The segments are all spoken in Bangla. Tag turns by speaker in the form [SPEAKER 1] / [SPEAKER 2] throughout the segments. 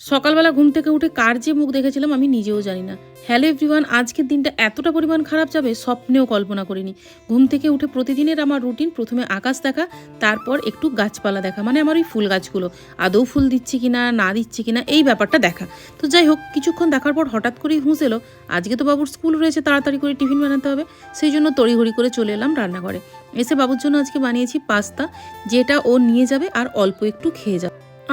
[SPEAKER 1] সকালবেলা ঘুম থেকে উঠে কার যে মুখ দেখেছিলাম আমি নিজেও জানি না। হ্যালো এভরিওয়ান, আজকের দিনটা এতটা পরিমাণ খারাপ যাবে স্বপ্নেও কল্পনা করিনি। ঘুম থেকে উঠে প্রতিদিনের আমার রুটিন, প্রথমে আকাশ দেখা, তারপর একটু গাছপালা দেখা মানে আমার ওই ফুল গাছগুলো। আদৌ ফুল দিচ্ছে কি না না দিচ্ছে কি না এই ব্যাপারটা দেখা। তো যাই হোক, কিছুক্ষণ দেখার পর হঠাৎ করেই হুঁশ এলো, আজকে তো বাবুর স্কুল রয়েছে, তাড়াতাড়ি করে টিফিন বানাতে হবে। সেই জন্য তড়িঘড়ি করে চলে এলাম রান্নাঘরে। এসে বাবুর জন্য আজকে বানিয়েছি পাস্তা, যেটা ও নিয়ে যাবে আর অল্প একটু খেয়ে যাবে।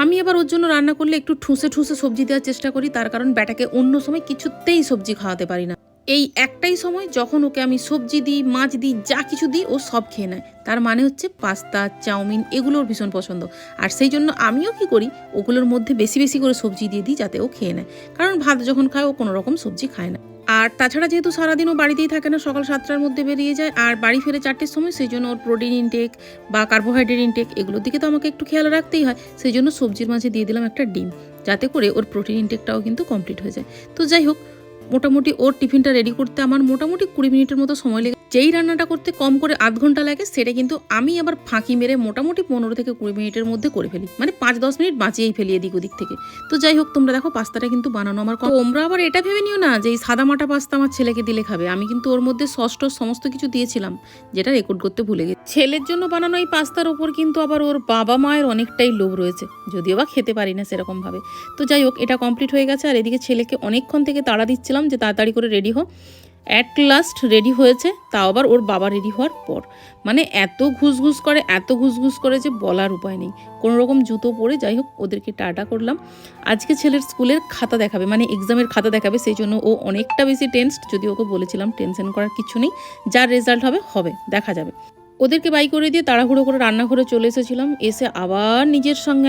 [SPEAKER 1] আমি আবার ওর জন্য রান্না করলে একটু ঠুসে ঠুসে সবজি দেওয়ার চেষ্টা করি, তার কারণ ব্যাটাকে অন্য সময় কিছুতেই সবজি খাওয়াতে পারি না। এই একটাই সময় যখন ওকে আমি সবজি দিই, মাছ দিই, যা কিছু দিই, ও সব খেয়ে নেয়। তার মানে হচ্ছে পাস্তা, চাউমিন এগুলোর ভীষণ পছন্দ। আর সেই জন্য আমিও কি করি, ওগুলোর মধ্যে বেশি বেশি করে সবজি দিয়ে দিই, যাতে ও খেয়ে নেয়। কারণ ভাত যখন খায়, ও কোনো রকম সবজি খায় না। আর তাছাড়া যেহেতু সারাদিনও বাড়িতেই থাকে না, সকাল সাতটার মধ্যে বেরিয়ে যায়। আর বাড়ি ফেরে চারটের সময় সেই জন্য ওর প্রোটিন ইনটেক বা কার্বোহাইড্রেট ইনটেক এগুলোর দিকে তো আমাকে একটু খেয়াল রাখতেই হয়। সেই জন্য সবজির মাঝে দিয়ে দিলাম একটা ডিম, যাতে করে ওর প্রোটিন ইনটেকটাও কিন্তু কমপ্লিট হয়ে যায়। তো যাই হোক, মোটামুটি ওর টিফিনটা রেডি করতে আমার মোটামুটি কুড়ি মিনিটের মতো সময় লেগে যেই রান্নাটা করতে কম করে আধ ঘণ্টা লাগে, সেটা কিন্তু আমি আবার ফাঁকি মেরে মোটামুটি পনেরো থেকে কুড়ি মিনিটের মধ্যে করে ফেলি। মানে পাঁচ দশ মিনিট বাঁচিয়েই ফেলি এদিক ওদিক থেকে। তো যাই হোক, তোমরা দেখো পাস্তাটা কিন্তু বানানো আমার তোমরা আবার এটা ভেবে নিও না যে এই সাদা মাটা পাস্তা আমার ছেলেকে দিলে খাবে। আমি কিন্তু ওর মধ্যে ষষ্ঠ সমস্ত কিছু দিয়েছিলাম, যেটা রেকর্ড করতে ভুলে গেছি। ছেলের জন্য বানানো এই পাস্তার ওপর কিন্তু আবার ওর বাবা মায়ের অনেকটাই লোভ রয়েছে। যদিও বা খেতে পারি না সেরকমভাবে। তো যাই হোক, এটা কমপ্লিট হয়ে গেছে। আর এদিকে ছেলেকে অনেকক্ষণ থেকে তাড়া দিচ্ছিলাম যে তাড়াতাড়ি করে রেডি হো। অ্যাট লাস্ট রেডি হয়েছে, তাও আবার ওর বাবা রেডি হওয়ার পর। মানে এত ঘুসঘুস করে, এত ঘুসঘুস করে যে বলার উপায় নেই। কোনো রকম জুতো পরে যাই হোক, ওদেরকে টাটা করলাম। আজকে ছেলের স্কুলের খাতা দেখাবে মানে এক্সামের খাতা দেখাবে, সেই জন্য ও অনেকটা বেশি টেন্সড যদি ওকে বলেছিলাম টেনশন করার কিছু নেই। যার রেজাল্ট হবে হবে, দেখা যাবে। ওদেরকে বাই করে দিয়ে তাড়াহুড়ো করে রান্নাঘরে চলে এসেছিলাম, এসে আবার নিজের সঙ্গে